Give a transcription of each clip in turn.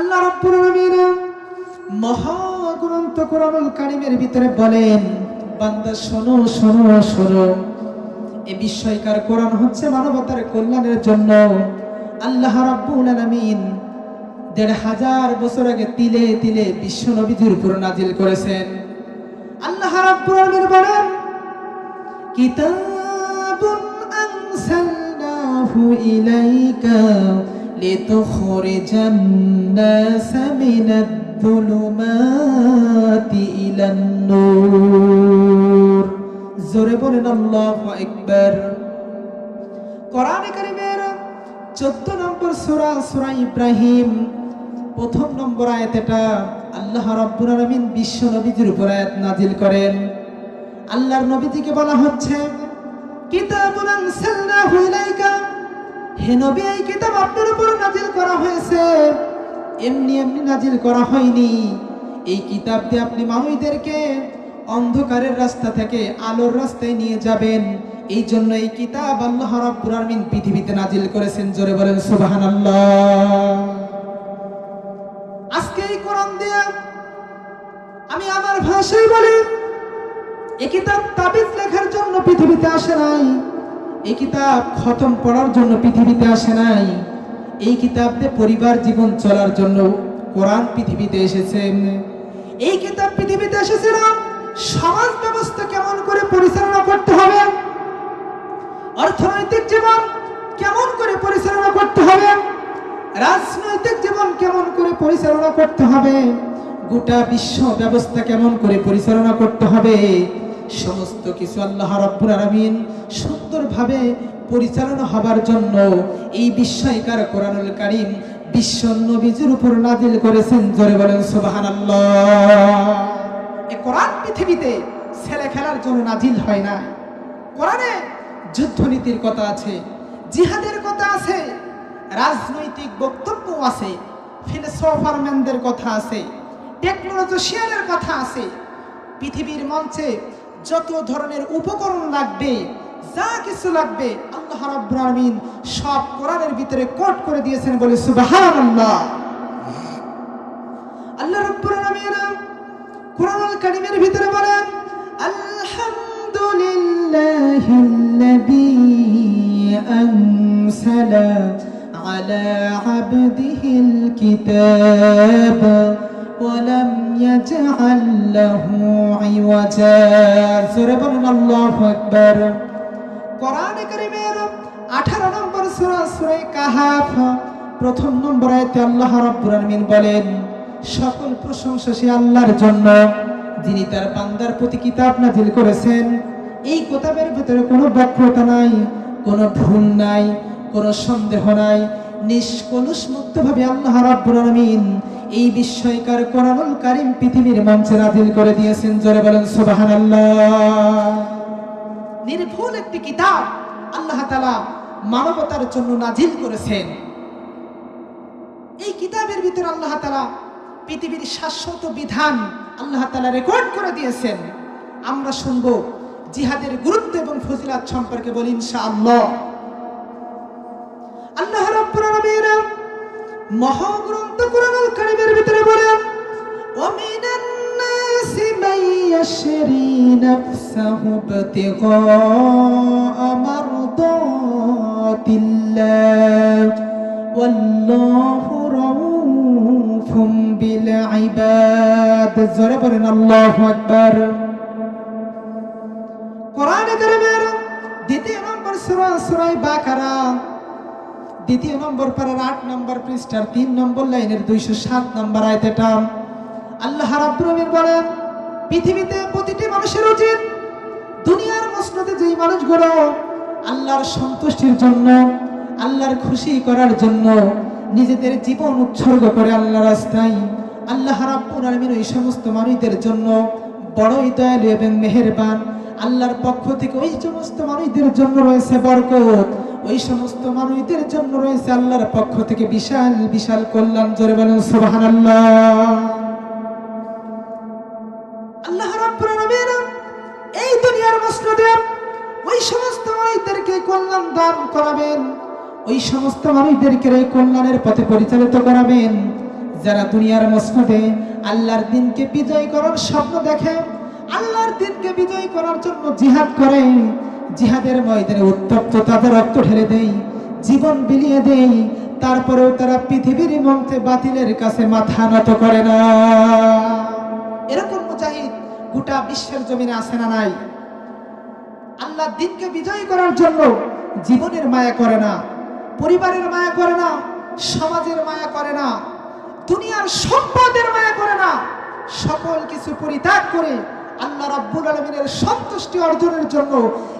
আল্লাহ রাব্বুল আলামিন মহাগ্রন্থ কোরআনুল কারিমের ভিতরে বলেন, বান্দা, শোনো শোনো শোনো। এই বিস্ময়কার কোরআন হচ্ছে মানবতার কল্যাণের জন্য। আল্লাহ রাব্বুল আলামিন দেড় হাজার বছর আগে তিলে তিলে বিশ্ব নবীজির উপর নাজিল করেছেন। আল্লাহ রাব্বুল আলামিন বলেন, কিতাবুন আনসালনাহু ইলাইকা নাস মিনাদ যুলুমাতি ইলান নূর জোরে বলেন আল্লাহু আকবার। কোরআনে কারিমের 14 নম্বর সূরা সূরা ইব্রাহিম, প্রথম নম্বর আয়াত এটা আল্লাহ রাব্বুল আলামিন বিশ্ব নবীজির উপর আয়াত নাজিল করেন। আল্লাহর নবীজিকে বলা হচ্ছে, কিতাবুন আনসালনাহু ইলাইকা হে নবী, এই কিতাব আপনার উপর নাজিল করা হয়েছে। এমনি এমনি নাজিল করা হয়নি। এই কিতাব দিয়ে আপনি মানুষদেরকে অন্ধকারের রাস্তা থেকে আলোর রাস্তায় নিয়ে যাবেন। এই জন্য এই কিতাব আল্লাহ রাব্বুল আলামিন পৃথিবীতে নাজিল করেছেন। জোরে বলেন, সুবহানাল্লাহ। আজকে এই কোরআন দিয়ে আমি আমার ভাষায় বলি এই কিতাব তাবিজ লেখার জন্য পৃথিবীতে আসে নাই। এই কিতাব খতম পড়ার জন্য পৃথিবীতে আসে নাই। এই কিতাব দিয়ে পরিবার জীবন চলার জন্য কোরআন পৃথিবীতে এসেছে। এই কিতাব পৃথিবীতে এসেছিল সমাজ ব্যবস্থা কেমন করে পরিচালনা করতে হবে? অর্থনৈতিক জীবন কেমন করে পরিচালনা করতে হবে? রাজনৈতিক জীবন কেমন করে পরিচালনা করতে হবে? গোটা বিশ্ব ব্যবস্থা কেমন করে পরিচালনা করতে হবে? সমস্ত কিছু আল্লাহ রাব্বুল আলামিন সুন্দরভাবে পরিচালনা হবার জন্য এই বিস্ময়কার কোরআনুল কারীম বিশ্ব নবীজির উপর নাজিল করেছেন। জোরে বলেন, সুবহানাল্লাহ। এই কোরআন পৃথিবীতে ছেলে খেলার জন্য নাজিল হয় না। কোরআনে যুদ্ধনীতির কথা আছে, জিহাদের কথা আছে, রাজনৈতিক বক্তব্য আছে, ফিলোসফারম্যানদের কথা আছে, টেকনোলজিশিয়ানের কথা আছে। পৃথিবীর মঞ্চে যত ধরনের উপকরণ লাগবে যা কিছু লাগবে আল্লাহ রাব্বুল আলামিন সব কোরআনের ভিতরে কোট করে দিয়েছেন বলে সুবহানাল্লাহ আল্লাহ রাব্বুল আলামিন কোরআনুল কারীমের ভিতরে বলেন আলহামদুলিল্লাহিল্লাযী আনসালা على عبده الكتاب ولم يجعل له عوجا سورة بلن الله أكبر কোরআন কারীমের 18 নম্বর সূরা সূরা কাহাফ, প্রথম নম্বর আয়াতে আল্লাহ আলামিন বলেন, সকল প্রশংসা সে আল্লাহর জন্য, যিনি তার বান্দার প্রতি কিতাব নাজিল করেছেন। এই কিতাবের ভিতরে কোনো বক্রতা নাই, কোনো ভুল নাই, কোনো সন্দেহ নাই। নিষ্কলুষ মুক্তভাবে আল্লাহ রাব্বুল এই বিস্ময়কার কোরআনুল পৃথিবীর মঞ্চে নাজিল করে দিয়েছেন। জোরে বলেন সুবহানাল্লাহ। নির্ভুল একটি কিতাব আল্লাহ তালা মানবতার জন্য নাজিল করেছেন। এই কিতাবের ভিতরে আল্লাহ তালা পৃথিবীর শাশ্বত বিধান আল্লাহ তালা রেকর্ড করে দিয়েছেন। আমরা শুনব জিহাদের গুরুত্ব এবং ফজিলাত সম্পর্কে বলি ইনশা আল্লাহ আল্লাহ রব্বুর মহাগ্রন্থ কোরআনুল কারিমের ভিতরে বলেন ওমিনান يشري نفسه ابتغاء مرضات الله والله رؤوف بالعباد জোরে বলেন আল্লাহু আকবার কোরআনে কারীমের দ্বিতীয় নম্বর সূরা সূরা বাকারা দ্বিতীয় নম্বর পারার আট নম্বর পৃষ্ঠার তিন নম্বর লাইনের দুইশো সাত নম্বর আয়ত এটা আল্লাহ রাব্বুল আলামিন বলেন পৃথিবীতে প্রতিটি মানুষের উচিত দুনিয়ার মসনদে যেই মানুষগুলো আল্লাহর সন্তুষ্টির জন্য, আল্লাহর খুশি করার জন্য নিজেদের জীবন উৎসর্গ করে আল্লাহ রাস্তায়, আল্লাহ রাব্বুল আলামিন ওই সমস্ত মানুষদের জন্য বড়ই দয়ালু এবং মেহেরবান। আল্লাহর পক্ষ থেকে ওই সমস্ত মানুষদের জন্য রয়েছে বরকত, ওই সমস্ত মানুষদের জন্য রয়েছে আল্লাহর পক্ষ থেকে বিশাল বিশাল কল্যাণ। জোরে বলেন, সুবহানাল্লাহ। আল্লাহ দান করাবেন, ওই সমস্ত মানুষদেরকে এই কল্যাণের পথে পরিচালিত করাবেন। যারা দুনিয়ার মসনদে আল্লাহর দিনকে বিজয় করার স্বপ্ন দেখে, আল্লাহর দিনকে বিজয় করার জন্য জিহাদ করে, জিহাদের ময়দানে উত্তপ্ত তাদের রক্ত ঢেলে দেই জীবন বিলিয়ে দেই তারপরেও তারা পৃথিবীর মন্ত্রে বাতিলের কাছে মাথা নত করে না। এরকম মুজাহিদ গোটা বিশ্বের জমিনে আসে না নাই? আল্লাহ দিনকে বিজয়ী করার জন্য জীবনের মায়া করে না, পরিবারের মায়া করে না, সমাজের মায়া করে না, দুনিয়ার সম্পদের মায়া করে না, সকল কিছু পরিত্যাগ করে আল্লাহ রাব্বুল আলমিনের সন্তুষ্টি অর্জনের জন্য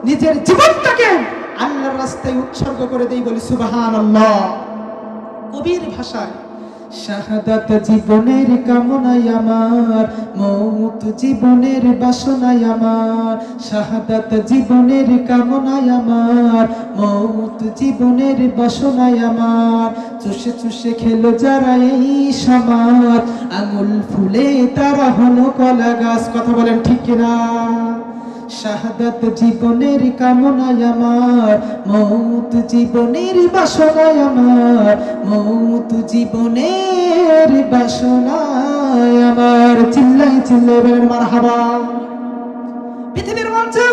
নিজের জীবনটাকে আল্লাহর রাস্তায় উৎসর্গ করে দেই বলি সুবাহান কবির ভাষায় শাহাদাত জীবনের কামনাই আমার, মৌত জীবনের বাসনাই আমার, শাহাদাত জীবনের কামনাই আমার, মৌত জীবনের বাসনাই আমার। চুষে চুষে খেলো যারা এই সমাজ, আঙুল ফুলে তারা হলো কলা গাছ। কথা বলেন ঠিক কিনা? শাহাদাত জীবনের কামনায় আমার, মৌত জীবনের বাসনায় আমার, মৌত জীবনের বাসনায় আমার। চিল্লাই চিল্লাই মার হাবা পৃথিবীর মঞ্চে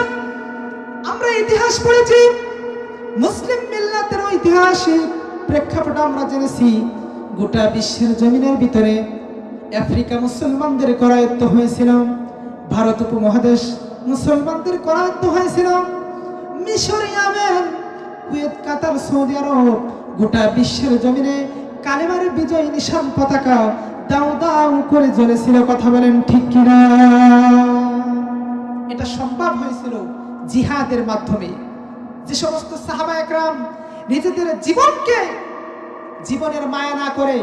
আমরা ইতিহাস পড়েছি, মুসলিম মিল্লাতের ঐতিহাসিক প্রেক্ষাপট আমরা জেনেছি, গোটা বিশ্বের জমিনের ভিতরে আফ্রিকা মুসলমানদের করায়ত্ত হয়েছিল ভারত উপমহাদেশ মুসলমানদের করায়ত্ত হয়েছিল। মিশর Yemen Kuwait, Qatar, Saudi Arab, গোটা বিশ্বের জমিনে কালেমার বিজয় নিশান পতাকা দাও দাও করে জ্বলেছিল। কথা বলেন ঠিক কিনা? এটা সম্ভব হয়েছিল জিহাদের মাধ্যমে। যে সমস্ত সাহাবা একরাম নিজেদের জীবনকে জীবনের মায়া না করে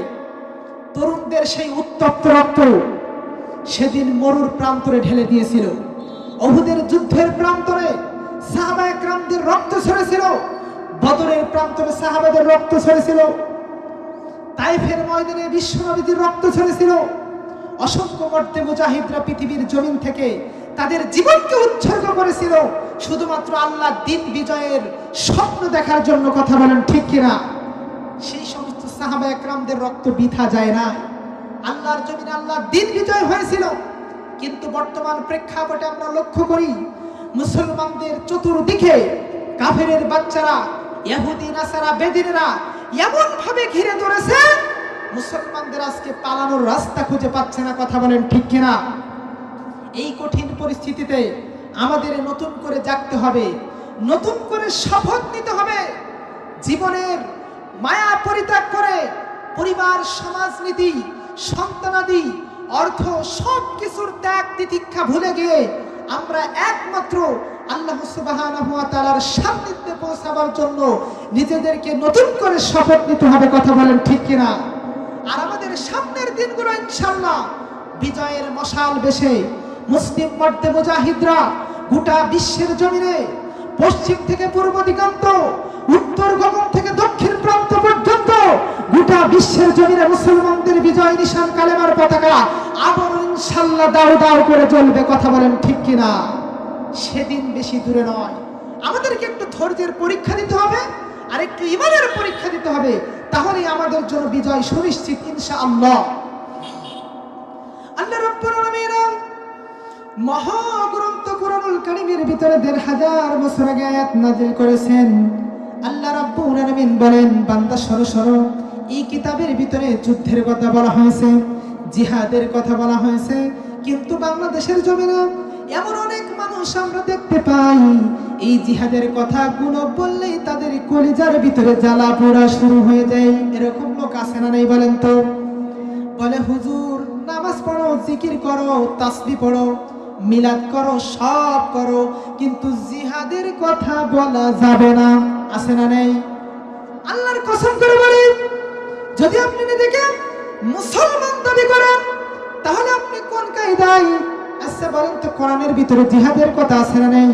তরুণদের সেই উত্তপ্ত রক্ত সেদিন মরুর প্রান্তরে ঢেলে দিয়েছিল। অহুদের যুদ্ধের প্রান্তরে সাহাবা একরামদের রক্ত ঝরেছিল, বদরের প্রান্তরে সাহাবাদের রক্ত ঝরেছিল, তাইফের ময়দানে বিশ্বনবীদের রক্ত ঝরেছিল। অসংখ্য মর্তে মুজাহিদরা পৃথিবীর জমিন থেকে তাদের জীবনকে উৎসর্গ করেছিল, শুধুমাত্র আল্লাহ দিন বিজয়ের স্বপ্ন দেখার জন্য কথা বলেন, ঠিক কিনা? সেই সমস্ত সাহাবা একরামদের রক্ত বিথা যায় না আল্লাহর জমিনে আল্লাহ দিন বিজয় হয়েছিল। কিন্তু বর্তমান প্রেক্ষাপটে আমরা লক্ষ্য করি, মুসলমানদের চতুর্দিকে কাফেরের বাচ্চারা, ইহুদি, নাসারা, বেদিনেরা এমন ভাবে ঘিরে ধরেছে, মুসলমানদের আজকে পালানোর রাস্তা খুঁজে পাচ্ছে না, কথা বলেন ঠিক কিনা? এই কঠিন পরিস্থিতিতে আমাদের নতুন করে জাগতে হবে, নতুন করে শপথ নিতে হবে, জীবনের মায়া পরিত্যাগ করে পরিবার, সমাজনীতি, সন্তানাদি অর্থ সব কিছুর ত্যাগ তিতিক্ষা ভুলে গিয়ে আমরা একমাত্র আল্লাহ সুবহানাহু সান্নিধ্যে পৌঁছাবার জন্য নিজেদেরকে নতুন করে শপথ নিতে হবে, কথা বলেন ঠিক কিনা? আর আমাদের সামনের দিনগুলো ইনশাআল্লাহ বিজয়ের মশাল বেশে মুসলিম মর্দে মুজাহিদরা গোটা বিশ্বের জমিনে পশ্চিম থেকে পূর্ব দিগন্ত, উত্তর গগন থেকে দক্ষিণ প্রান্ত পর্যন্ত গোটা বিশ্বের জমিনে মুসলমানদের বিজয় নিশান পতাকা আবার ইনশাল্লাহ দাও দাও করে চলবে, কথা বলেন ঠিক কিনা? সেদিন বেশি দূরে নয়। আমাদেরকে একটু ধৈর্যের পরীক্ষা দিতে হবে, আর একটু ইমানের পরীক্ষা দিতে হবে, তাহলেই আমাদের জন্য বিজয় সুনিশ্চিত, ইনশাআল্লাহ। আল্লাহ রাব্বুল আলামিন মহাগ্রন্থ কুরআনুল কারীমের ভিতরে দেড় হাজার বছর আগে আয়াত নাজিল করেছেন। আল্লাহ রাব্বুল আলামিন বলেন, বান্দা সরো সরো, এই কিতাবের ভিতরে যুদ্ধের কথা বলা হয়েছে। জিহাদের কথা বলা হয়েছে, কিন্তু বাংলাদেশের জমিনে এমন অনেক মানুষ আমরা দেখতে পাই। এই জিহাদের কথা গুণ বললেই তাদের কলিজার ভিতরে জ্বালা পোড়া শুরু হয়ে যায়। এরকম লোক আছে না নেই বলেন তো? বলে, হুজুর, নামাজ পড়ো, জিকির করো, তাসবি পড়ো, মিলাদ করো, সব করো, কিন্তু জিহাদের কথা বলা যাবে না। আছে না নেই? আল্লাহর কসম করে বলি, যদি আপনি নিজেকে মুসলমান দাবি করেন, তাহলে আপনি কোন কায়দায় আচ্ছা বলেন তো কোরআনের ভিতরে জিহাদের কথা আছে না নেই?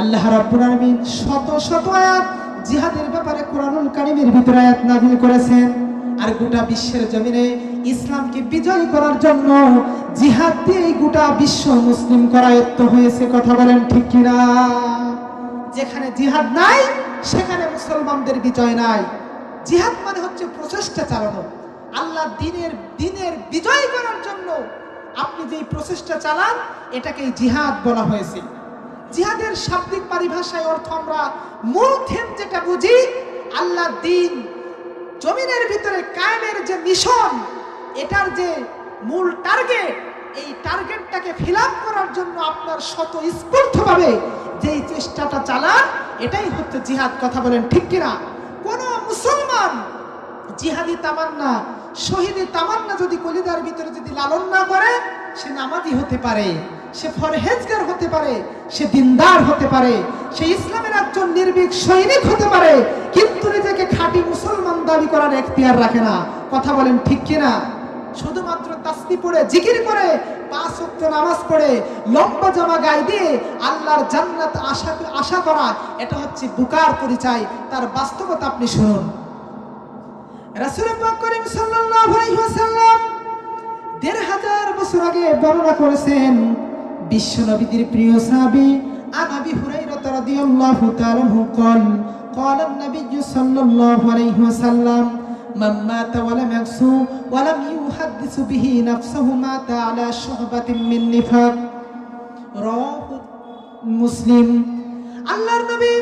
আল্লাহ রাব্বুল আলামিন শত শত আয়াত জিহাদের ব্যাপারে কোরআনুল কারীমের ভিতরে আয়াত নাযিল করেছেন। আর গোটা বিশ্বের জমিনে ইসলামকে বিজয় করার জন্য জিহাদ দিয়ে গোটা বিশ্ব মুসলিম করায়ত্ত হয়েছে, কথা বলেন ঠিক কিনা? যেখানে জিহাদ নাই, সেখানে মুসলমানদের বিজয় নাই। জিহাদ মানে হচ্ছে প্রচেষ্টা চালানো। আল্লাহ দিনের দিনের বিজয় করার জন্য আপনি যেই প্রচেষ্টা চালান, এটাকেই জিহাদ বলা হয়েছে। জিহাদের শাব্দিক পরিভাষায় অর্থ আমরা মূল থেম যেটা বুঝি, আল্লাহ দিন জমিনের ভিতরে কায়েমের যে মিশন, এটার যে মূল টার্গেট এই টার্গেটটাকে ফিল করার জন্য আপনার শত স্ফূর্তভাবে যেই চেষ্টাটা চালান, এটাই হচ্ছে জিহাদ। কথা বলেন ঠিক কিনা? কোন মুসলমান জিহাদি তামান্না শহীদি তামান্না যদি কলিদার ভিতরে যদি লালন না করে, সে নামাজি হতে পারে, সে ফরহেজগার হতে পারে, সে দিনদার হতে পারে, সে ইসলামের একজন নির্ভীক সৈনিক হতে পারে, কিন্তু নিজেকে খাঁটি মুসলমান দাবি করার এখতিয়ার রাখে না। কথা বলেন ঠিক কিনা? শুধুমাত্র তাস্তি পড়ে, জিকির করে, পাঁচ ওয়াক্ত নামাজ পড়ে, লম্বা জামা গায়ে দিয়ে আল্লাহর জান্নাত আশা আশা করা, এটা হচ্ছে বুকার পরিচয়। তার বাস্তবতা আপনি শুনুন। করিম সাল্লাল্লাহু আলাইহি ওয়াসাল্লাম দেড় হাজার বছর আগে বর্ণনা করেছেন বিশ্ব নবীদের প্রিয় সাহাবী আন আবি হুরায়রা রাদিয়াল্লাহু তাআলা আনহু قال قال النبي صلى الله عليه وسلم من مات ولم يغسو ولم يحدث به نفسه مات على شعبة من نفاق رواه মুসলিম আল্লাহর নবী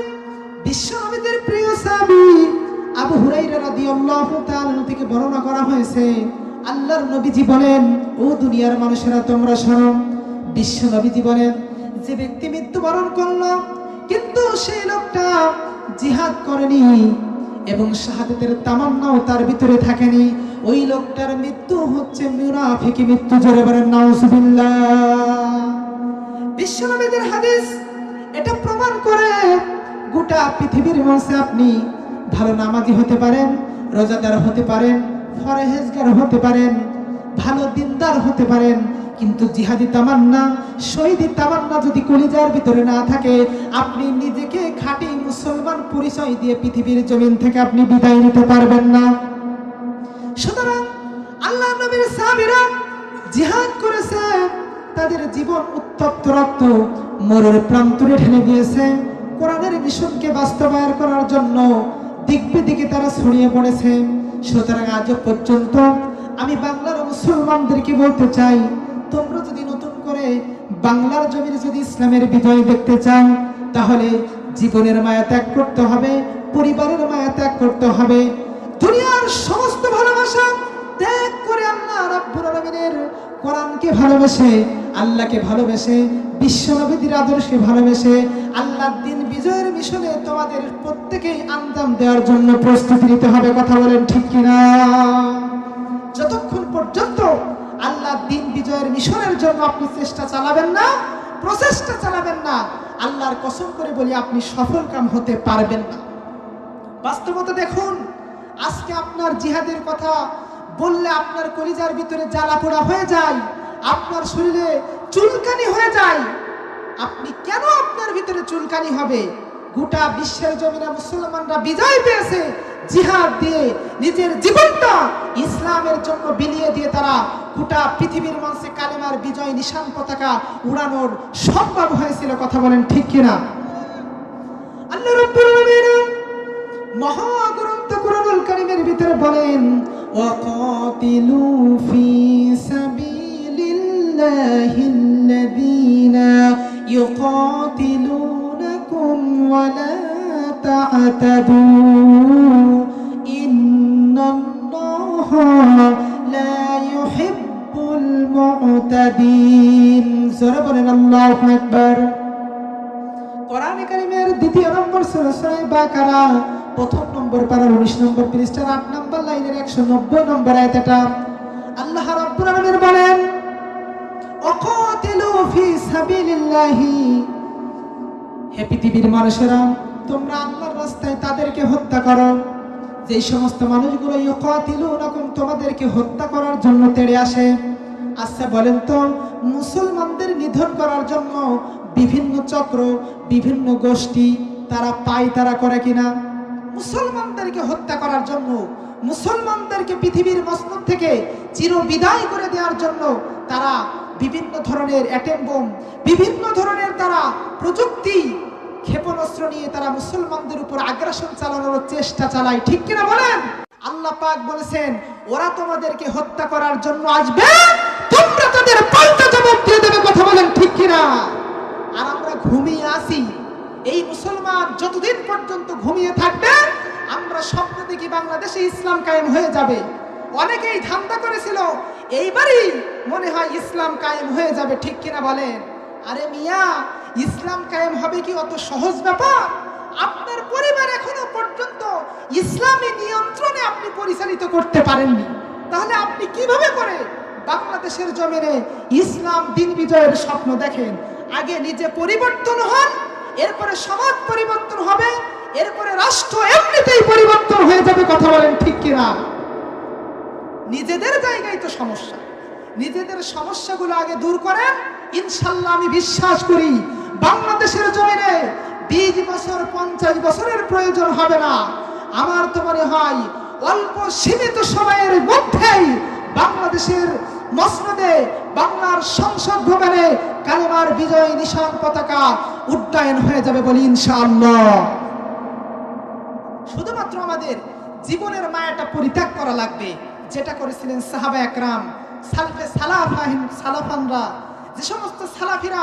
বিশ্ব নবীদের প্রিয় সাহাবী আবু হুরাইরা রাদিয়াল্লাহু তাআলা থেকে বর্ণনা করা হয়েছে, আল্লাহর নবীজি বলেন, ও দুনিয়ার মানুষেরা, তোমরা শোনো। বিশ্ব নবীজি বলেন, যে ব্যক্তি মৃত্যুবরণ করল, কিন্তু সেই লোকটা জিহাদ করেনি এবং শাহাদাতের তামান্নাও তার ভিতরে থাকেনি। ওই লোকটার মৃত্যু হচ্ছে মুনাফিকি মৃত্যু, জোরে বলেন, নাউজুবিল্লাহ। বিশ্বনবীদের হাদিস এটা প্রমাণ করে, গোটা পৃথিবীর মঞ্চে আপনি ভালো নামাজি হতে পারেন, রোজাদার হতে পারেন, ফরেহেজগার হতে পারেন, ভালো দিনদার হতে পারেন, কিন্তু জিহাদি তামান্না, শহীদি তামান্না যদি কলিজার ভিতরে না থাকে, আপনি নিজেকে খাঁটি মুসলমান পরিচয় দিয়ে পৃথিবীর জমিন থেকে আপনি বিদায় নিতে পারবেন না। সুতরাং আল্লাহ নবীর সাহাবীরা জিহাদ করেছে, তাদের জীবন উত্তপ্ত রক্ত মরুর প্রান্তরে ঢেলে দিয়েছে। কোরআনের মিশনকে বাস্তবায়ন করার জন্য দিক বিদিকে তারা ছড়িয়ে পড়েছে। সুতরাং আজ পর্যন্ত আমি বাংলার মুসলমানদেরকে বলতে চাই, তোমরা যদি নতুন করে বাংলার জমির যদি ইসলামের বিজয় দেখতে চাও, তাহলে জীবনের মায়া ত্যাগ করতে হবে, পরিবারের মায়া ত্যাগ করতে হবে। দুনিয়ার সমস্ত ভালোবাসা ত্যাগ করে আল্লাহ রাব্বুল আলামিনের কোরআনকে ভালোবেসে, আল্লাহকে ভালোবেসে বিশ্ব নবীদের আদর্শকে ভালোবেসে, আল্লাহর দিন বিজয়ের মিশনে তোমাদের প্রত্যেকেই আঞ্জাম দেওয়ার জন্য প্রস্তুতি নিতে হবে, কথা বলেন ঠিক কিনা? যতক্ষণ পর্যন্ত আল্লাহ দিন বিজয়ের মিশনের জন্য আপনি চেষ্টা চালাবেন না, প্রচেষ্টা চালাবেন না, আল্লাহর কসম করে বলি আপনি সফল কাম হতে পারবেন না। বাস্তবতা দেখুন, আজকে আপনার জিহাদের কথা বললে আপনার কলিজার ভিতরে জ্বালা পোড়া হয়ে যায়, আপনার শরীরে চুলকানি হয়ে যায় আপনি কেন আপনার ভিতরে চুলকানি হবে? গোটা বিশ্বের জমিনে মুসলমানরা বিজয় পেয়েছে জিহাদ দিয়ে নিজের জীবনটা ইসলামের জন্য বিলিয়ে দিয়ে তারা গোটা পৃথিবীর মঞ্চে কালেমার বিজয় নিশান পতাকা উড়ানোর সম্ভব হয়েছিল, কথা বলেন ঠিক কিনা? আল্লাহ মহাগ্রন্থ কারীমের ভিতরে বলেন ওয়া লা তা'তাদু ইন্নাল্লাহা লা ইউহিব্বুল মু'তাদিন জোরে বলেন আল্লাহু আকবার কোরআনে কারিমের দ্বিতীয় নম্বর সুরা বাকারা প্রথম নম্বর পারার উনিশ নম্বর পৃষ্ঠার আট নম্বর লাইনের একশো নব্বই নম্বর আয়াত এটা আল্লাহ রাব্বুল আলামিন বলেন অকাতিলু হে পৃথিবীর মানুষেরা, তোমরা আল্লাহর রাস্তায় তাদেরকে হত্যা করো। সমস্ত মানুষগুলো তোমাদেরকে হত্যা করার জন্য তেড়ে আসে। আচ্ছা বলেন তো, মুসলমানদের নিধন করার জন্য বিভিন্ন চক্র, বিভিন্ন গোষ্ঠী তারা পায় তারা করে কিনা? মুসলমানদেরকে হত্যা করার জন্য, মুসলমানদেরকে পৃথিবীর মসনদ থেকে চিরবিদায় করে দেওয়ার জন্য তারা বিভিন্ন ধরনের অ্যাটেম বোম বিভিন্ন ধরনের তারা প্রযুক্তি ক্ষেপণাস্ত্র নিয়ে তারা মুসলমানদের উপর আগ্রাসন চালানোর চেষ্টা চালায়। ঠিক কিনা বলেন? আল্লাহ পাক বলেছেন, ওরা তোমাদেরকে হত্যা করার জন্য আসবে, তোমরা তাদের পাল্টা জবাব দিয়ে দেবে। কথা বলেন, ঠিক কিনা? আর আমরা ঘুমিয়ে আসি এই মুসলমান যতদিন পর্যন্ত ঘুমিয়ে থাকবে, আমরা স্বপ্ন দেখি বাংলাদেশে ইসলাম কায়েম হয়ে যাবে। অনেকেই ধান্দা করেছিল এইবারই মনে হয় ইসলাম কায়েম হয়ে যাবে, ঠিক কিনা বলেন? আরে মিয়া, ইসলাম কায়েম হবে কি অত সহজ ব্যাপার? আপনার পরিবার এখনও পর্যন্ত ইসলামী নিয়ন্ত্রণে আপনি পরিচালিত করতে পারেননি। তাহলে আপনি কীভাবে করে বাংলাদেশের জমিনে ইসলাম দিন বিজয়ের স্বপ্ন দেখেন? আগে নিজে পরিবর্তন হন, এরপরে সমাজ পরিবর্তন হবে, এরপরে রাষ্ট্র এমনিতেই পরিবর্তন হয়ে যাবে, কথা বলেন ঠিক কিনা? নিজেদের জায়গায় তো সমস্যা। নিজেদের সমস্যাগুলো আগে দূর করেন। ইনশাল্লাহ আমি বিশ্বাস করি, বাংলাদেশের জমিনে বিশ বছর, পঞ্চাশ বছরের প্রয়োজন হবে না। আমার তো মনে হয় অল্প সীমিত সময়ের মধ্যেই বাংলাদেশের মসনদে বাংলার সংসদ ভবনে কালেমার বিজয় নিশান পতাকা উড্ডয়ন হয়ে যাবে বলি ইনশাআল্লাহ। শুধুমাত্র আমাদের জীবনের মায়াটা পরিত্যাগ করা লাগবে। যেটা করেছিলেন সাহাবা একরাম, সালফে সালাফাহিন সালাফানরা, যে সমস্ত সালাফিরা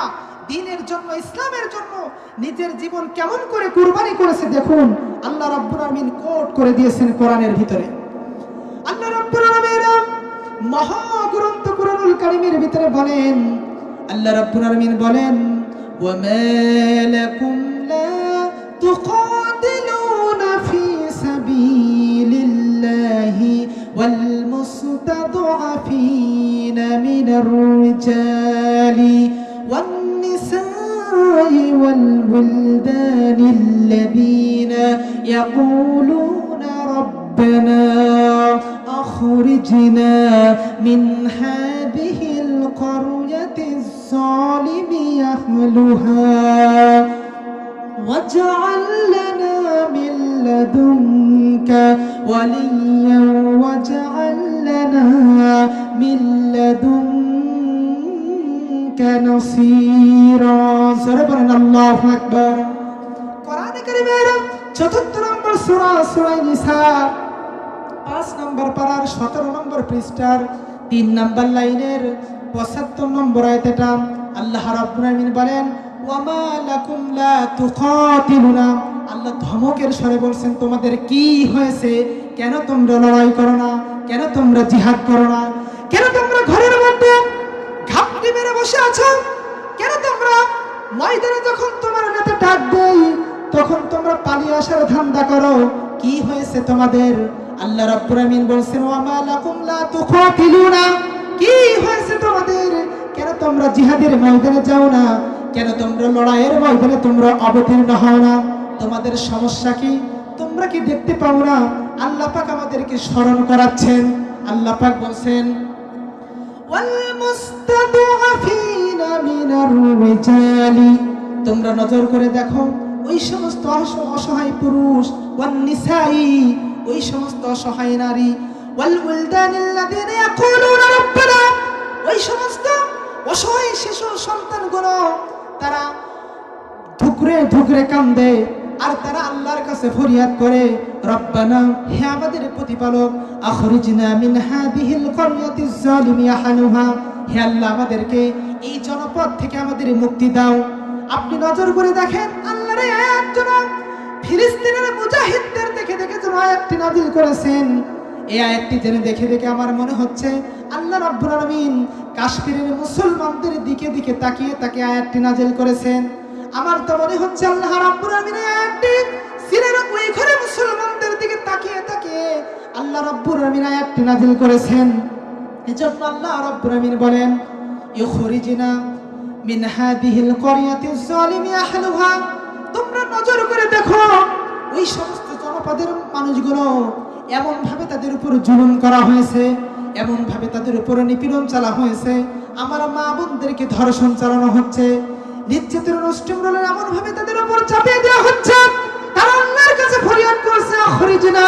দিনের জন্য, ইসলামের জন্য নিজের জীবন কেমন করে কুরবানি করেছে দেখুন, আল্লাহ রাব্বুল আমিন কোট করে দিয়েছেন কোরআনের ভিতরে। আল্লাহ রাব্বুল আলামিন মহাগ্রন্থ কুরআনুল কারীমের ভিতরে বলেন, আল্লাহ রাব্বুল আলামিন বলেন ওয়া লাকুম লা তুকাতিলুনা ফি সাবিলিল্লাহি ওয়াল المستضعفين من الرجال والنساء والولدان الذين يقولون ربنا أخرجنا من هذه القرية الظالم أهلها واجعل لنا من لدنك وليا واجعل لنا من لدنك نصيرا سربنا الله أكبر কোরআন কারীমের চতুর্থ নম্বর সূরা সূরা নিসা পাঁচ নম্বর পারার সতেরো নম্বর পৃষ্ঠার তিন নম্বর লাইনের পঁচাত্তর নম্বর আয়তেটা আল্লাহ রাব্বুল আলামিন বলেন ওয়ামা আল্লাহ ধমকের স্বরে বলছেন, তোমাদের কি হয়েছে? কেন তোমরা লড়াই করো না? কেন তোমরা জিহাদ করো না? কেন তোমরা ঘরের মধ্যে ঘাপটি মেরে বসে আছো? কেন তোমরা ময়দানে যখন তোমার নেতা ডাক দেই, তখন তোমরা পালিয়ে আসার ধান্দা করো? কি হয়েছে তোমাদের? আল্লাহ রাব্বুল আমিন বলছেন ওয়া মা লাকুম লা তুকাতিলুনা। কি হয়েছে তোমাদের? কেন তোমরা জিহাদের ময়দানে যাও না? কেন তোমরা লড়াইয়ের ময়দানে তোমরা অবতীর্ণ হও না? তোমাদের সমস্যা কি? তোমরা কি দেখতে পাও না? আল্লাহ পাক আমাদেরকে স্মরণ করাচ্ছেন। আল্লাহ পাক বলছেন তোমরা নজর করে দেখো, ওই সমস্ত অসহায় পুরুষ ওই সমস্ত অসহায় নারী। ওই সমস্ত অসহায় শিশু সন্তানগুলো তারা ধুকরে ধুকরে কান্দে, আর তারা আল্লাহর কাছে ফরিয়াদ করে, রব্বানা, হে আমাদের প্রতিপালক, আখরিজনা মিন হাদিহিল করিয়াতিজ জালিমি আহলুহা হে আল্লাহ আমাদেরকে এই জনপদ থেকে আমাদের মুক্তি দাও। আপনি নজর করে দেখেন, আল্লাহর যেন ফিলিস্তিনের মুজাহিদদের দেখে দেখে যেন আয়াতটি নাজিল করেছেন। এই আয়াতটি জেনে দেখে দেখে আমার মনে হচ্ছে, আল্লাহ রাব্বুল আলামিন কাশ্মীরের মুসলমানদের দিকে দিকে তাকিয়ে তাকে আয়াতটি নাজিল করেছেন। আমার তো মনে হচ্ছে আল্লাহ রাব্বুল আলামিন এই আয়াতটি সিনের ওই ঘরে মুসলমানদের দিকে তাকিয়ে তাকিয়ে আল্লাহ রাব্বুল আলামিন আয়াতটি নাজিল করেছেন। এজন্য আল্লাহ রাব্বুল আলামিন বলেন, ইখরিজনা মিন হাদিহিল করিয়াতিজ জালিমি আহলুহা। তোমরা নজর করে দেখো, ওই সমস্ত জনপদের মানুষগুলো এমন ভাবে তাদের উপর জুলুম করা হয়েছে। এমন ভাবে তাদের উপর নিপীড়ন চালা হয়েছে আমার মা বোনদেরকে ধর্ষণ চালানো হচ্ছে নির্যাতন অনুষ্ঠানগুলো এমন ভাবে তাদের উপর চাপিয়ে দেওয়া হচ্ছে তারা আল্লাহর কাছে ফরিয়াদ করছে আখরিজনা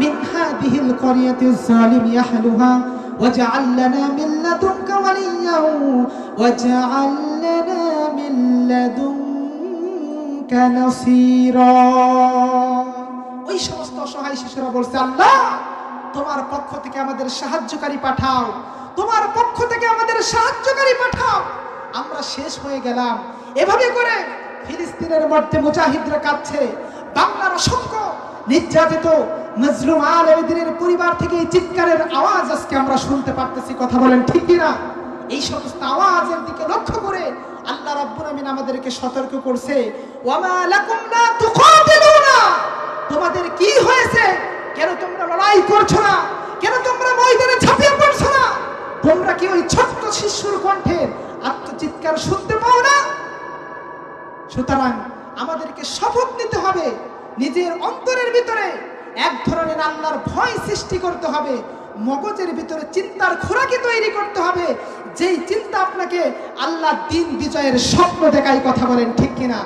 মিন হাদিহিল করিয়াতিজ জালিমি আহলুহা واجعل لنا من لدنك وليا واجعل لنا من لدنك نصيرا ওই সমস্ত অসহায় নারী শিশুরা বলছে আল্লাহ তোমার পক্ষ থেকে আমাদের সাহায্যকারী পাঠাও। তোমার পক্ষ থেকে আমাদের সাহায্যকারী পাঠাও। আমরা শেষ হয়ে গেলাম। এভাবে করে ফিলিস্তিনের মধ্যে মুজাহিদরা কাঁদছে। বাংলার অসংখ্য নির্যাতিত মজলুম আলমদিনের পরিবার থেকে এই চিৎকারের আওয়াজ আজকে আমরা শুনতে পারতেছি। কথা বলেন ঠিক কিনা? এই সমস্ত আওয়াজের দিকে লক্ষ্য করে আল্লাহ রাব্বুল আমিন আমাদেরকে সতর্ক করছে। ওয়ামা লাকুম লা তুকাতিলুনা। তোমাদের কি হয়েছে? কেন তোমরা লড়াই করছ না? কেন তোমরা ময়দানে ছাপিয়ে পড়ছো না? তোমরা কি ওই ছোট্ট শিশুর কণ্ঠের আত্মচিৎকার শুনতে পাও না? সুতরাং আমাদেরকে শপথ নিতে হবে, নিজের অন্তরের ভিতরে এক ধরনের আল্লাহর ভয় সৃষ্টি করতে হবে, মগজের ভিতরে চিন্তার খোরাকি তৈরি করতে হবে, যেই চিন্তা আপনাকে আল্লাহ দিন বিজয়ের স্বপ্ন দেখায় কথা বলেন ঠিক কিনা?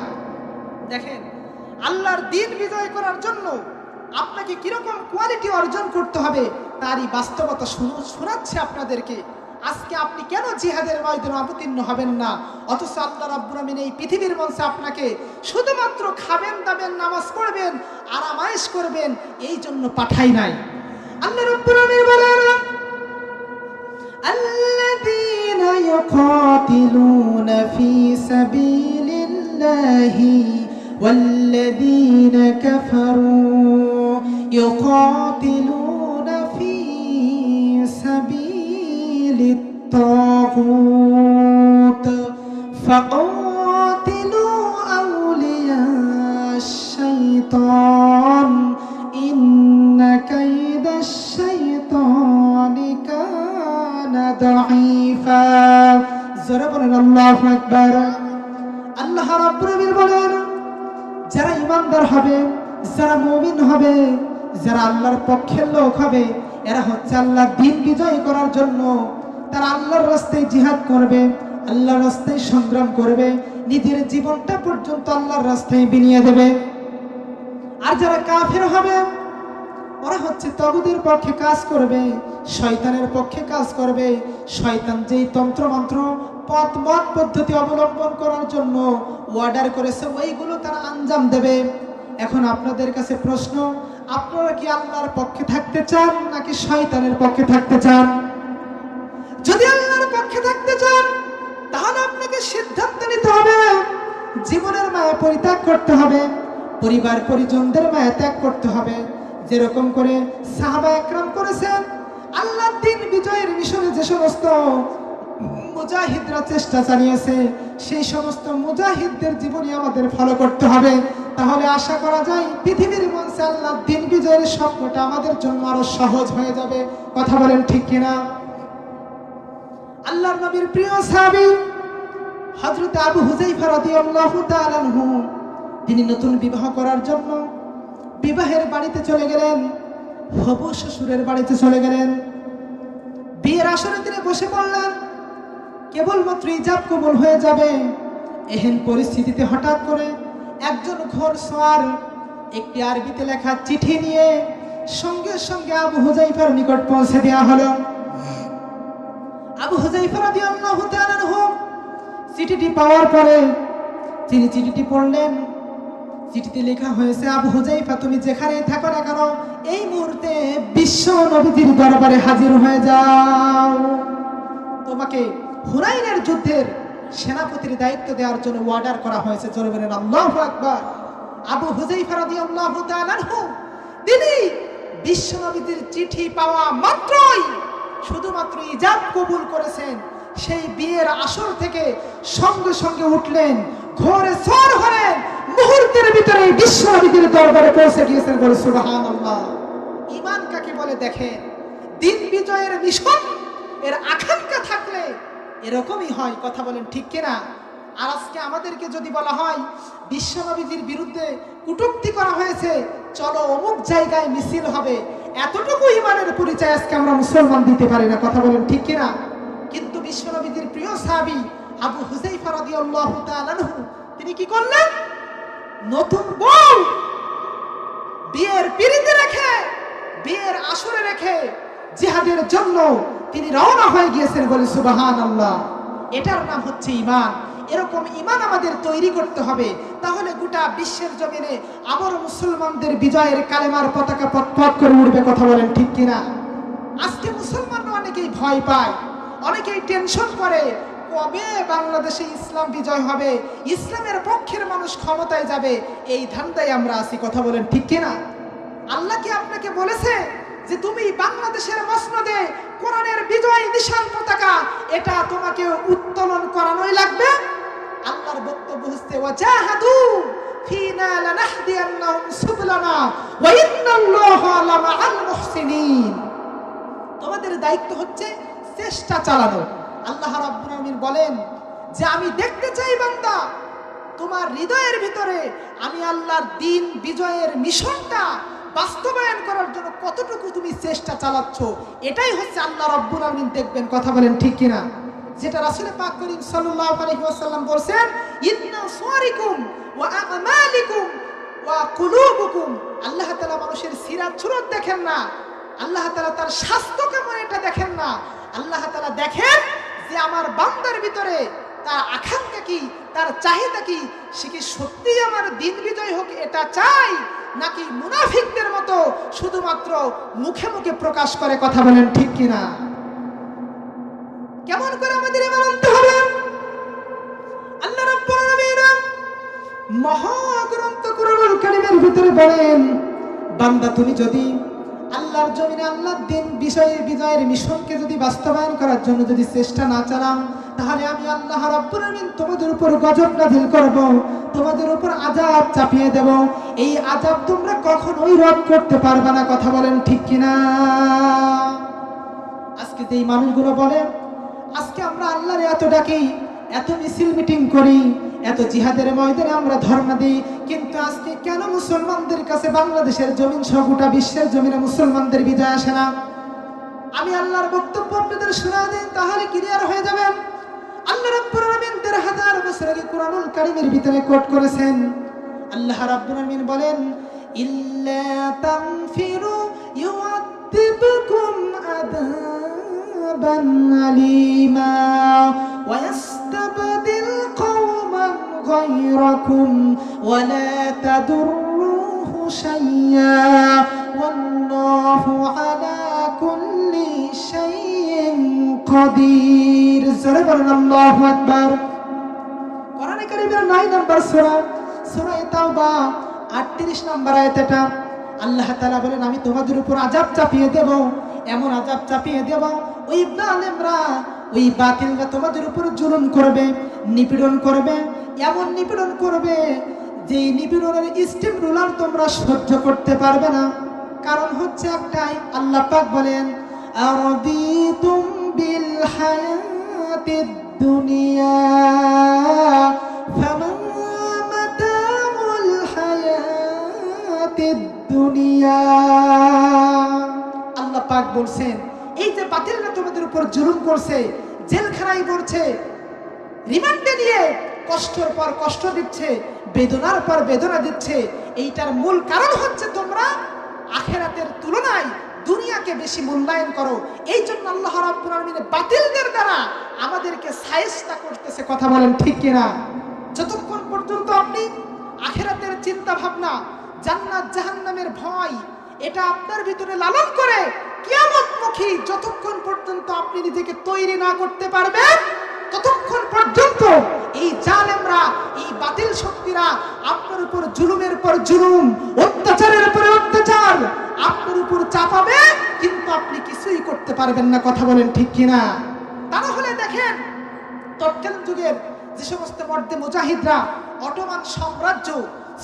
দেখেন, আল্লাহর দিন বিজয় করার জন্য আপনাকে কিরকম কোয়ালিটি অর্জন করতে হবে তারই বাস্তবতা শুনো- শোনাচ্ছে আপনাদেরকে আজকে আপনি কেন জিহাদের ময়দানে অবতীর্ণ হবেন না অথচ আল্লাহ রাব্বুল আমিন এই পৃথিবীর মঞ্চে আপনাকে শুধুমাত্র খাবেন দাবেন নামাজ পড়বেন আরামায়েশ করবেন এই জন্য পাঠাই নাই আল্লাহ রাব্বুল আমিন বলেন الذين يقاتلون في سبيل الله والذين كفروا يقاتلون في سبيل الطاغوت فقاتلوا আল্লাহর পক্ষের লোক হবে। এরা হচ্ছে আল্লাহ দিন বিজয় করার জন্য। তারা আল্লাহর রাস্তায় জিহাদ করবে, আল্লাহর রাস্তায় সংগ্রাম করবে, নিজের জীবনটা পর্যন্ত আল্লাহর রাস্তায় বিনিয়ে দেবে। আর যারা কাফের হবে, ওরা হচ্ছে তগুদের পক্ষে কাজ করবে, শয়তানের পক্ষে কাজ করবে। শয়তান যেই তন্ত্র মন্ত্র পথ, মত পদ্ধতি অবলম্বন করার জন্য অর্ডার করেছে, ওইগুলো তারা আঞ্জাম দেবে। এখন আপনাদের কাছে প্রশ্ন আপনারা কি আল্লাহর পক্ষে থাকতে চান নাকি শয়তানের পক্ষে থাকতে চান? যদি আল্লাহর পক্ষে থাকতে চান, তাহলে আপনাকে সিদ্ধান্ত নিতে হবে। জীবনের মায়া পরিত্যাগ করতে হবে, পরিবার পরিজনদের মায়া ত্যাগ করতে হবে। যেরকম করে সাহাবা একরাম করেছেন আল্লাহ দিন বিজয়ের মিশনে যে সমস্ত মুজাহিদরা চেষ্টা চালিয়েছে, সেই সমস্ত মুজাহিদদের জীবনী আমাদের ফলো করতে হবে। তাহলে আশা করা যায় পৃথিবীর মঞ্চে আল্লাহ দিন বিজয়ের স্বপ্নটা আমাদের জন্য আরও সহজ হয়ে যাবে। কথা বলেন ঠিক কিনা? আল্লাহর নবীর প্রিয় সাহাবী হযরত আবু হুযাইফা রাদিয়াল্লাহু তাআলা আনহু, তিনি নতুন বিবাহ করার জন্য বিবাহের বাড়িতে চলে গেলেন, হবু শ্বশুরের বাড়িতে চলে গেলেন। বিয়ের আসরে তিনি বসে পড়লেন, কেবলমাত্র ইজাব কবুল হয়ে যাবে। এহেন পরিস্থিতিতে হঠাৎ করে একজন ঘোর সোয়ার একটি আরবিতে লেখা চিঠি নিয়ে সঙ্গে সঙ্গে আবু হুজাইফার নিকট পৌঁছে দেওয়া হলো। আবু হুজাইফা রাদিয়াল্লাহু তাআলা আনহু চিঠিটি পাওয়ার পরে তিনি চিঠিটি পড়লেন। চিঠিতে লেখা হয়েছে, আবু হুজাইফা, তুমি যেখানে থাকো না কেন, এই মুহূর্তে বিশ্ব নবীজির দরবারে হাজির হয়ে যাও। তোমাকে হুনাইনের যুদ্ধের সেনাপতির দায়িত্ব দেওয়ার জন্য অর্ডার করা হয়েছে, জোরে বলেন, আল্লাহু আকবার। আবু হুজাইফা রাদিয়াল্লাহু তাআলা আনহু, তিনি বিশ্ব নবীজির চিঠি পাওয়া মাত্রই শুধুমাত্র ইজাব কবুল করেছেন। সেই বিয়ের আসর থেকে সঙ্গে সঙ্গে উঠলেন, ঘরে সর হলেন, মুহূর্তের ভিতরে বিশ্ব নবীজির দরবারে পৌঁছে গিয়েছেন বলে সুবহানাল্লাহ। ইমান কাকে বলে দেখেন? দিন বিজয়ের মিশন, এর আকাঙ্ক্ষা এরকমই হয়, কথা বলেন ঠিক কিনা? আর আজকে আমাদেরকে যদি বলা হয়, বিশ্বনবীজির বিরুদ্ধে কুটুক্তি করা হয়েছে, চলো অমুক জায়গায় মিছিল হবে। এতটুকু ইমানের পরিচয় আজকে আমরা মুসলমান দিতে পারি না, কথা বলেন ঠিক কিনা? কিন্তু বিশ্বনবীজির প্রিয় সাহাবী আবু হুজাইফা রাদিয়াল্লাহু তাআলা আনহু, তিনি কি করলেন? নতুন বউ বিয়ের পিড়িতে রেখে, বিয়ের আসরে রেখে জিহাদের জন্য তিনি রওনা হয়ে গিয়েছেন বলে সুবাহান আল্লাহ এটার নাম হচ্ছে ইমান এরকম ইমান আমাদের তৈরি করতে হবে। তাহলে গোটা বিশ্বের জমিনে আবার মুসলমানদের বিজয়ের কালেমার পতাকা পথ করে উঠবে কথা বলেন ঠিক কিনা? আজকে মুসলমানরা অনেকেই ভয় পায়, অনেকেই টেনশন করে, কবে বাংলাদেশে ইসলাম বিজয় হবে? ইসলামের পক্ষের মানুষ ক্ষমতায় যাবে, এই ধান্দায় আমরা আছি, কথা বলেন ঠিক কিনা? আল্লাহ কি আপনাকে বলেছে? যে তুমি বাংলাদেশের মসনদে কোরআনের বিজয় নিশান পতাকা, এটা তোমাকে উত্তোলন করানোই লাগবে। আল্লাহর বক্তব্য হচ্ছে, ওয়াজাহাদু ফিনা লানাহদিয়ান্নাহুম সুবলানা ওয়া ইন্নাল্লাহা লামাআল মুহসিনিন। তোমাদের দায়িত্ব হচ্ছে চেষ্টা চালানো। আল্লাহ রাব্বুল আলামিন বলেন, যে আমি দেখতে চাই বান্দা, তোমার হৃদয়ের ভিতরে আমি আল্লাহর দিন বিজয়ের মিশনটা বাস্তবায়ন করার জন্য কতটুকু তুমি চেষ্টা চালাচ্ছ, এটাই হচ্ছে আল্লাহ রাব্বুল আলামিন দেখবেন, কথা বলেন ঠিক কিনা? যেটা রাসূল পাক করিম সাল্লাল্লাহু আলাইহি ওয়াসাল্লাম বলেন ইন্না সুয়ারিকুম ওয়া আমালিকুম ওয়া কুলুবুকুম। আল্লাহ তাআলা মানুষের সিরাত সুরত দেখেন না, আল্লাহ তাআলা তার স্বাস্থ্য কেমন এটা দেখেন না। আল্লাহ তাআলা দেখেন যে আমার বান্দার ভিতরে তার আকাঙ্ক্ষা কি, তার চাহিদা কি, সে কি সত্যি আমার দিন বিজয় হোক এটা চাই? নাকি মুনাফিকদের মতো শুধুমাত্র মুখে মুখে প্রকাশ করে কথা বলেন ঠিক কিনা? কেমন করে আমাদের এবার হবে? আল্লাহ ভিতরে বলেন, বান্দা, তুমি যদি আল্লাহর জমিনে দিন বিষয়ে বিজয়ের মিশনকে যদি বাস্তবায়ন করার জন্য যদি চেষ্টা না চালাম তাহলে আমি আল্লাহ রাব্বুল তোমাদের উপর গজব নাযিল করব, তোমাদের উপর আযাব চাপিয়ে দেব। এই আযাব তোমরা কখনোই রদ করতে পারবে না, কথা বলেন ঠিক কিনা? আজকে যে মানুষগুলো বলে আজকে আমরা আল্লাহর এত ডাকি, এত মিছিল মিটিং করি, এত জিহাদের ময়দানে আমরা ধর্ণা দিই, কিন্তু আজকে কেন মুসলমানদের কাছে বাংলাদেশের জমিন সহ গোটা বিশ্বের জমিনে মুসলমানদের বিজয় আসে না? আমি আল্লাহর বক্তব্য আপনাদের শোনা দিই তাহলে ক্লিয়ার হয়ে যাবেন? আল্লাহ রাব্বুল আলামিন দেড় হাজার বছর আগে কোরআনুল কারীমের ভিতরে কোট করেছেন আল্লাহ রাব্বুল আলামিন বলেন ইল্লা তানফিরু ইউআদিবকুম আযাবান আলীমা ওয়া ইয়াস্তাবদিল কওমান غيركم ولا تضروه شيئا والله على كل شيء কাদির। জোরে বলেন, আল্লাহু আকবার। কোরআনে কারীমের 9 নম্বর সূরা সূরা তাওবা 38 নম্বর আয়াতটা আল্লাহ তাআলা বলেন, আমি তোমাদের উপর আযাব চাপিয়ে দেব, এমন আযাব চাপিয়ে দেব, ওই জালেমরা, ওই বাতিলরা তোমাদের উপর জুলুম করবে, নিপীড়ন করবে, এমন নিপীড়ন করবে যে নিপীড়নের স্টিম রুলার তোমরা সহ্য করতে পারবে না। কারণ হচ্ছে একটাই, আল্লাহ পাক বলেন আরদি তুম দুনিয়া ফামা মাতাউল হায়াতিদ দুনিয়া আল্লাহ পাক বলছেন, এই যে বাতিলরা তোমাদের উপর জুলুম করছে, জেলখানায় পড়ছে রিমান্ডে নিয়ে কষ্টের পর কষ্ট দিচ্ছে, বেদনার পর বেদনা দিচ্ছে, এইটার মূল কারণ হচ্ছে তোমরা আখেরাতের তুলনায় দুনিয়াকে বেশি মূল্যায়ন করো। এই জন্য আল্লাহ রাব্বুল আলামিন বাতিলদের দ্বারা আমাদেরকে সায়েস্তা করতেছে, কথা বলেন ঠিক কিনা? যতক্ষণ পর্যন্ত আপনি আখেরাতের চিন্তা ভাবনা জান্নাত, জাহান্নামের ভয়, এটা আপনার ভিতরে লালন করে কিয়ামতমুখী যতক্ষণ পর্যন্ত আপনি নিজেকে তৈরি না করতে পারবেন, ততক্ষণ পর্যন্ত এই জালেমরা, এই বাতিল শক্তিরা আপনার উপর জুলুমের পর জুলুম, অত্যাচারের পরে অত্যাচার চাপাবে, কিন্তু আপনি কিছুই করতে পারবেন না, কথা বলেন ঠিক কিনা? তা না হলে দেখেন, তৎকালীন যুগের যে সমস্ত মর্দে মুজাহিদরা, অটোমান সাম্রাজ্য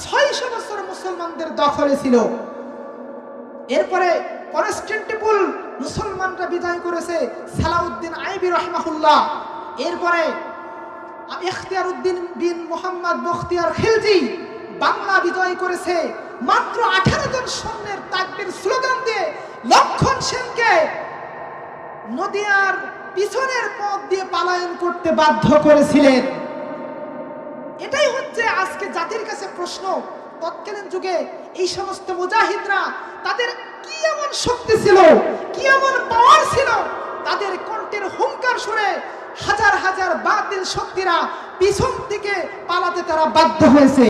ছয়শো বছর মুসলমানদের দখলে ছিল। এরপরে কনস্টেন্টিপুল মুসলমানরা বিজয় করেছে সালাউদ্দিন আইবি রহমাহুল্লাহ। এরপরে ইখতিয়ার উদ্দিন বিন মোহাম্মদ বখতিয়ার খিলজি বাংলা বিজয় করেছে মাত্র আঠারো জন সৈন্যের তাকবির স্লোগান দিয়ে লক্ষণ সেনকে নদিয়ার পিছনের পথ দিয়ে পালায়ন করতে বাধ্য করেছিলেন। এটাই হচ্ছে আজকে জাতির কাছে প্রশ্ন। তৎকালীন যুগে এই সমস্ত মুজাহিদরা তাদের কি এমন শক্তি ছিল, কি এমন পাওয়ার ছিল? তাদের কণ্ঠের হুঙ্কার শুনে হাজার হাজার বাতিল শক্তিরা পিছন থেকে পালাতে তারা বাধ্য হয়েছে।